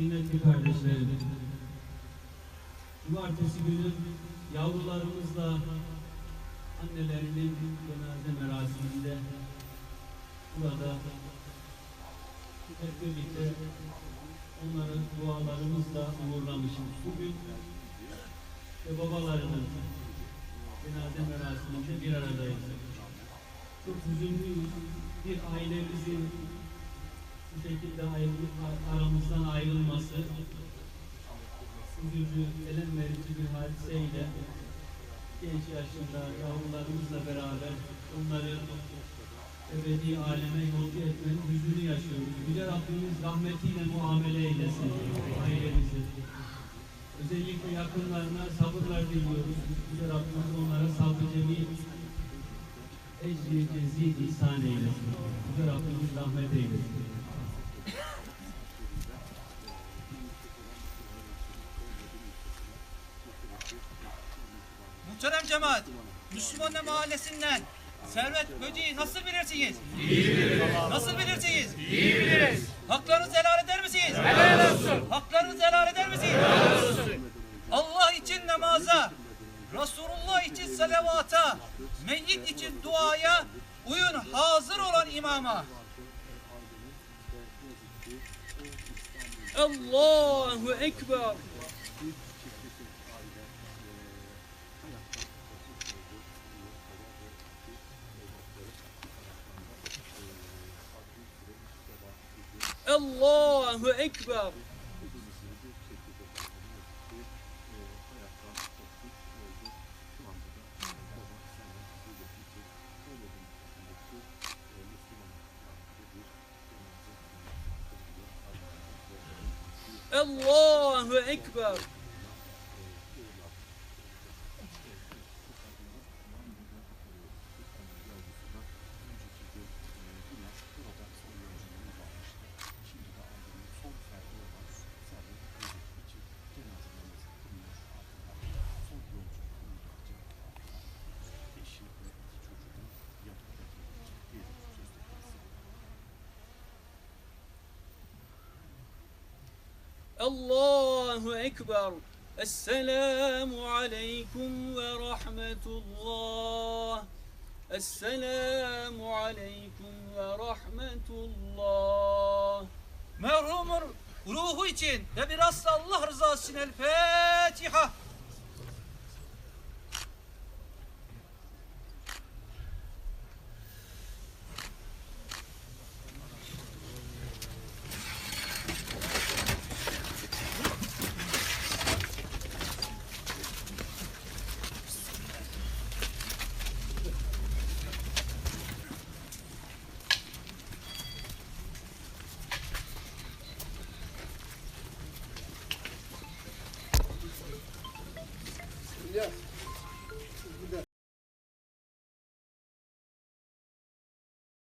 kıymetli kardeşlerim, Cumartesi günü yavrularımızla annelerinin cenaze merasiminde burada hep birlikte onları dualarımızla uğurlamışız. Bugün ve babalarının cenaze merasiminde bir aradayız. Çok üzünlüyüz. Bir ailemizin şekilde aramızdan ayrılması üzücü, elem verici bir hadiseyle genç yaşında yavrularımızla beraber onları ebedi aleme yolcu etmenin hüznünü yaşıyoruz. Yüce Rabbimiz rahmetiyle muamele eylesin ailemizi. Özellikle yakınlarına sabırlar diliyoruz. Yüce Rabbimiz onlara sabrı cemil ecri cezid ihsan eylesin. Yüce Rabbimiz rahmet eylesin. Muhterem cemaat, Müslüman mahallesinden Servet Böceği nasıl bilirsiniz? Nasıl bilirsiniz? İyi biliriz. Haklarınızı helal eder misiniz? Helal olsun. Haklarınızı helal eder misiniz? Helal olsun. Allah için namaza, Resulullah için salavata, meyyit için duaya, uyun hazır olan imama. Allahu Ekber. Allahu Ekber. Allahu Ekber. الله أكبر. السلام عليكم ورحمة الله. السلام عليكم ورحمة الله. مرحوم ruhu için ve biraz Allah rızası için El Fatiha. Yes.